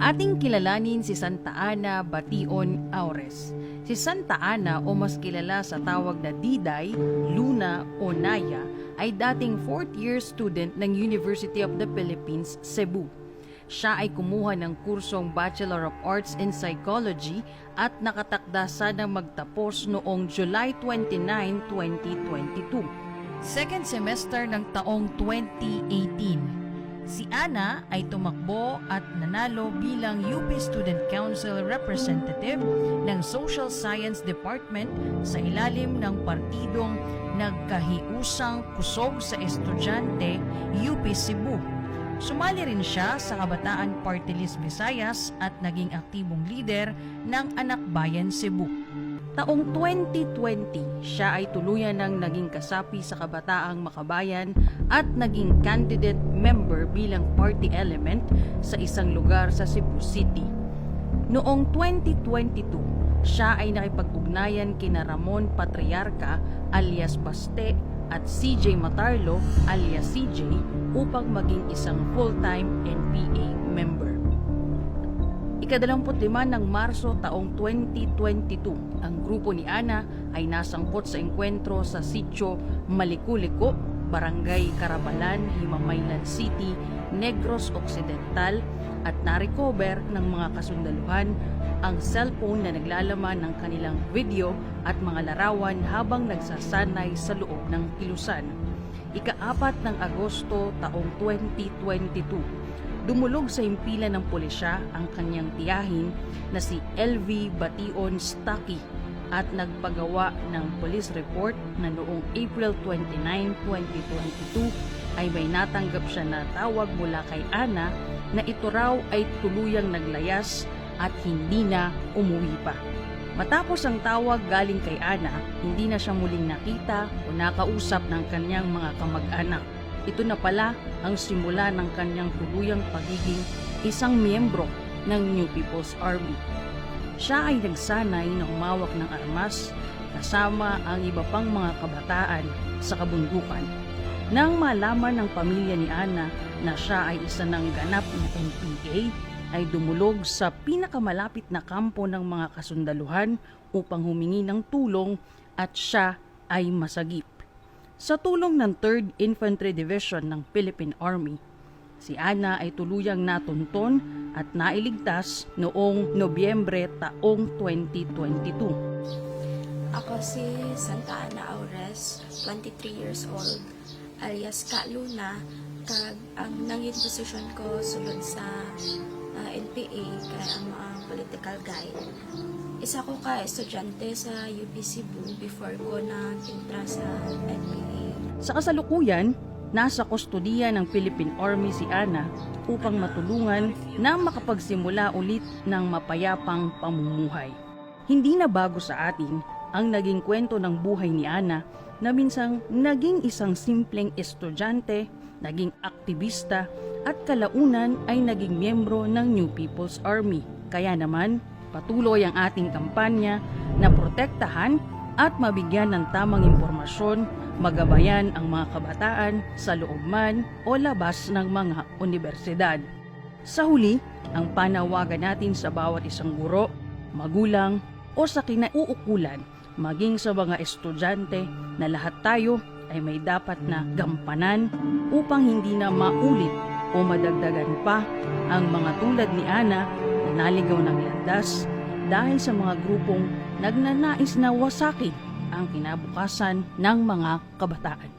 Ating kilalanin si Santa Ana Bation Aures. Si Santa Ana o mas kilala sa tawag na Diday, Luna o Naya ay dating fourth year student ng University of the Philippines, Cebu. Siya ay kumuha ng kursong Bachelor of Arts in Psychology at nakatakda sanang magtapos noong July 29, 2022. Second semester ng taong 2018. Si Ana ay tumakbo at nanalo bilang UP Student Council Representative ng Social Science Department sa ilalim ng partidong nagkahiusang kusog sa estudyante UP Cebu. Sumali rin siya sa Kabataan Party List Visayas at naging aktibong leader ng Anak Bayan Cebu. Taong 2020, siya ay tuluyan ng naging kasapi sa Kabataang Makabayan at naging candidate member bilang party element sa isang lugar sa Cebu City. Noong 2022, siya ay nakipag-ugnayan kina Ramon Patriarca alias Baste at CJ Matarlo alias CJ upang maging isang full-time NPA. Ikadalamput lima ng Marso taong 2022, ang grupo ni Ana ay nasangkot sa engkwentro sa sitio Malikuliko, Barangay Carabalan, Himamaylan City, Negros Occidental at narecover ng mga kasundaluhan ang cellphone na naglalaman ng kanilang video at mga larawan habang nagsasanay sa loob ng kilusan. Ikaapat ng Agosto taong 2022, dumulog sa himpilan ng pulisya ang kanyang tiyahin na si LV Bation Stucky at nagpagawa ng police report na noong April 29, 2022 ay may natanggap siya na tawag mula kay Ana na ito raw ay tuluyang naglayas at hindi na umuwi pa. Matapos ang tawag galing kay Ana, hindi na siya muling nakita o nakausap ng kanyang mga kamag-anak. Ito na pala ang simula ng kanyang tuluyang pagiging isang miyembro ng New People's Army. Siya ay nagsanay na umawak ng armas kasama ang iba pang mga kabataan sa kabundukan. Nang malaman ng pamilya ni Ana na siya ay isa ng ganap na NPA, ay dumulog sa pinakamalapit na kampo ng mga kasundaluhan upang humingi ng tulong at siya ay masagip. Sa tulong ng 3rd Infantry Division ng Philippine Army, si Ana ay tuluyang natunton at nailigtas noong Nobyembre taong 2022. Ako si Santa Ana Aures, 23 years old, alias Ka Luna, kag ang nangin posisyon ko sulod sa ah, NPA kay ang mga political guide. Isa ko ka estudyante sa UP Cebu before ko na tintra sa NPA. Sa kasalukuyan, nasa kustodiya ng Philippine Army si Ana upang matulungan na makapagsimula ulit ng mapayapang pamumuhay. Hindi na bago sa atin ang naging kwento ng buhay ni Ana na minsang naging isang simpleng estudyante, naging aktivista at kalaunan ay naging miyembro ng New People's Army. Kaya naman, patuloy ang ating kampanya na protektahan at mabigyan ng tamang impormasyon, magabayan ang mga kabataan sa loob man o labas ng mga universidad. Sa huli, ang panawagan natin sa bawat isang guro, magulang o sa kinauukulan, maging sa mga estudyante na lahat tayo ay may dapat na gampanan upang hindi na maulit o madagdagan pa ang mga tulad ni Ana na naligaw ng landas dahil sa mga grupong nagnanais na wasakin ang kinabukasan ng mga kabataan.